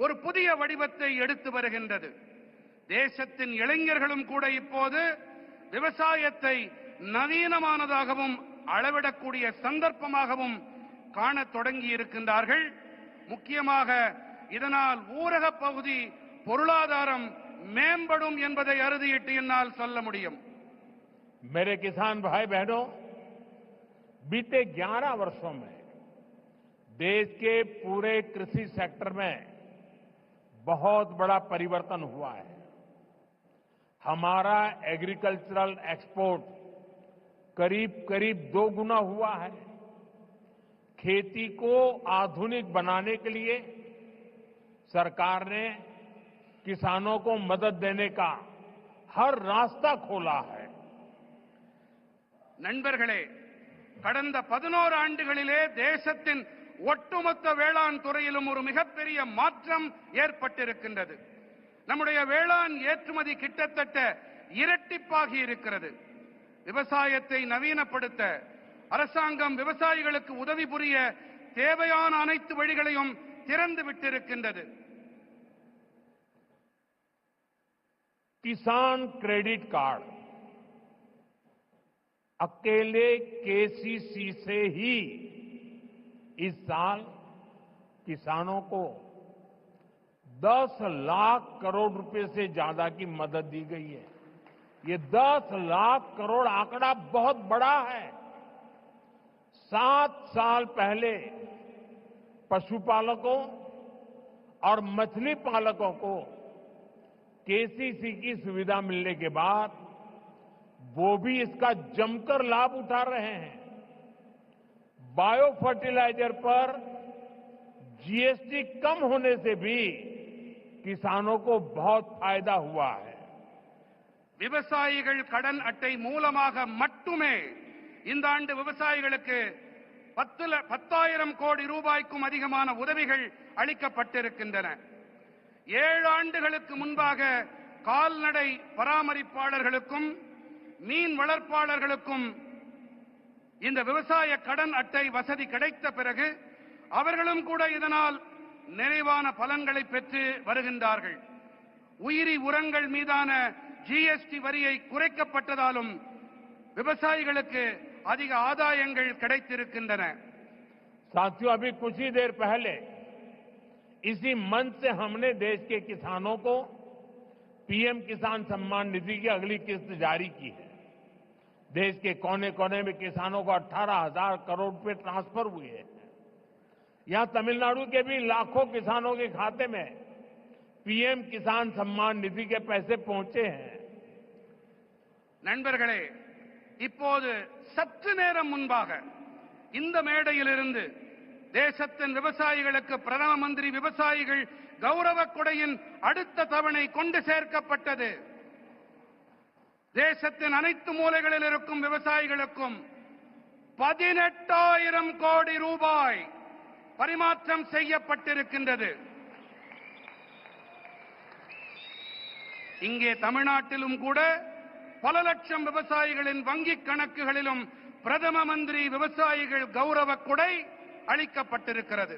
ஒரு புதிய வடிவத்தை எடுத்து வருகின்றது தேசத்தின் இளைஞர்களும் கூட இப்போது விவசாயத்தை நவீனமானதாகவும் அளவிடக்கூடிய சந்தர்ப்பமாகவும் காணத் தொடங்கி இருக்கின்றார்கள் முக்கியமாக இதனால் ஊரக பகுதி பொருளாதாரம் மேம்படும் என்பதை அறுதியிட்டு என்னால் சொல்ல முடியும் मेरे किसान भाई बहनों बीते 11 वर्षों में देश के पूरे कृषि सेक्टर में बहुत बड़ा परिवर्तन हुआ है हमारा एग्रीकल्चरल एक्सपोर्ट करीब करीब दो गुना हुआ है खेती को आधुनिक बनाने के लिए सरकार ने किसानों को मदद देने का हर रास्ता खोला है நண்பர்களே கடந்த பதினோரு ஆண்டுகளிலே தேசத்தின் ஒட்டுமொத்த வேளாண் துறையிலும் ஒரு மிகப்பெரிய மாற்றம் ஏற்பட்டிருக்கின்றது நம்முடைய வேளாண் ஏற்றுமதி கிட்டத்தட்ட இரட்டிப்பாகி இருக்கிறது விவசாயத்தை நவீனப்படுத்த அரசாங்கம் விவசாயிகளுக்கு உதவி புரிய தேவையான அனைத்து வழிகளையும் திறந்து விட்டிருக்கின்றது किसान क्रेडिट कार्ड अकेले केसीसी से ही इस साल किसानों को 10 लाख करोड़ रुपए से ज़्यादा की मदद दी गई है। ये 10 लाख करोड़ आंकड़ा बहुत बड़ा है। सात साल पहले पशुपालकों और मछली पालकों को केसीसी की सुविधा मिलने के बाद वो भी इसका जमकर लाभ उठा रहे हैं। बायो फर्टिलाइजर पर जीएसटी कम होने से भी किसानों को बहुत फायदा हुआ है விவசாயிகள் கடன் அட்டை மூலமாக மட்டுமே இந்த ஆண்டு விவசாயிகளுக்கு பத்து ல- பத்தாயிரம் கோடி ரூபாய்க்கும் அதிகமான உதவிகள் அளிக்கப்பட்டிருக்கின்றன ஏழு ஆண்டுகளுக்கு முன்பாக கால்நடை பராமரிப்பாளர்களுக்கும் மீன் வளர்ப்பாளர்களுக்கும் இந்த விவசாய கடன் அட்டை வசதி கிடைத்த பிறகு அவர்களும் கூட இதனால் நிறைவான பலன்களை பெற்று வருகின்றார்கள் உயிரி உரங்கள் மீதான ஜிஎஸ்டி வரியை குறைக்கப்பட்டதாலும் விவசாயிகளுக்கு அதிக ஆதாயங்கள் கிடைத்திருக்கின்றன साथियों अभी कुछ ही देर पहले इसी मंच से हमने देश के किसानों को पीएम किसान सम्मान निधि की अगली किस्त जारी की है देश के कोने कोने में किसानों को अठारह हजार करोड़ रुपए ट्रांसफर हुए हैं यहां तमिलनाडु के भी लाखों किसानों के खाते में पीएम किसान सम्मान निधि के पैसे पहुंचे हैं நண்பர்களே இப்போது சற்று நேரம் முன்பாக இந்த மேடையிலிருந்து தேசத்தின் விவசாயிகளுக்கு பிரதம மந்திரி விவசாயிகள் கௌரவ கொடையின் அடுத்த தவணை கொண்டு சேர்க்கப்பட்டது தேசத்தின் அனைத்து மூலைகளில் இருக்கும் விவசாயிகளுக்கும் பதினெட்டாயிரம் கோடி ரூபாய் பரிமாற்றம் செய்யப்பட்டிருக்கின்றது இங்கே தமிழ்நாட்டிலும் கூட பல லட்சம் விவசாயிகளின் வங்கிக் கணக்குகளிலும் பிரதம மந்திரி விவசாயிகள் கௌரவ கொடை அளிக்கப்பட்டிருக்கிறது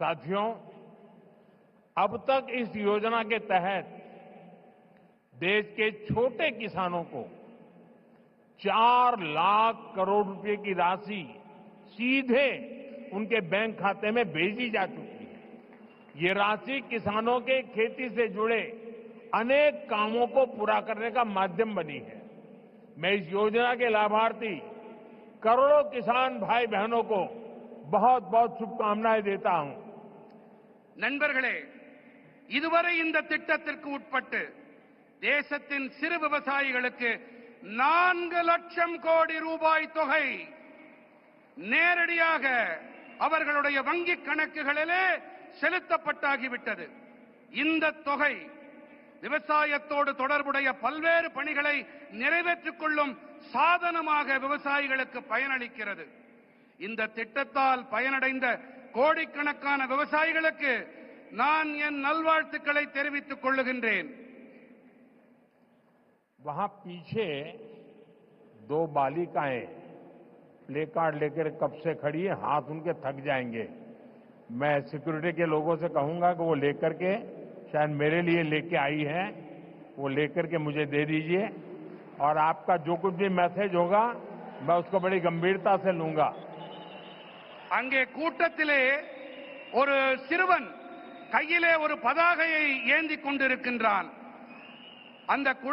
साथियों अब तक इस योजना के तहत देश के छोटे किसानों को चार लाख करोड़ रुपए की राशि सीधे उनके बैंक खाते में भेजी जा चुकी है ये राशि किसानों के खेती से जुड़े अनेक कामों को पूरा करने का माध्यम बनी है मैं इस योजना के लाभार्थी करोड़ों किसान भाई बहनों को बहुत बहुत शुभकामनाएं देता हूं நண்பர்களே இதுவரை இந்த திட்டத்திற்கு உட்பட்டு தேசத்தின் சிறு விவசாயிகளுக்கு நான்கு லட்சம் கோடி ரூபாய் தொகை. நேரடியாக அவர்களுடைய வங்கிக் கணக்குகளிலே செலுத்தப்பட்டாகிவிட்டது. இந்த தொகை விவசாயத்தோடு தொடர்புடைய பல்வேறு பணிகளை நிறைவேற்றிக் கொள்ளும் சாதனமாக விவசாயிகளுக்கு பயனளிக்கிறது. இந்த திட்டத்தால் பயனடைந்த கோடிக்கணக்கான விவசாயிகளுக்கு நான் என் நல்வாழ்த்துக்களை தெரிவித்துக் கொள்ளுகின்றேன். वहां पीछे दो बालिकाएं प्ले कार्ड लेकर कब से खड़ी है हाथ उनके थक जाएंगे मैं सिक्योरिटी के लोगों से कहूंगा कि वो लेकर के शायद मेरे लिए लेके आई है वो लेकर के मुझे दे दीजिए और आपका जो कुछ भी मैसेज होगा मैं उसको बड़ी गंभीरता से लूंगा அங்கே கூட்டத்திலே ஒரு சிறுவன் கையிலே ஒரு பதாகையை ஏந்தி கொண்டிருக்கின்றான் அந்த குழந்தை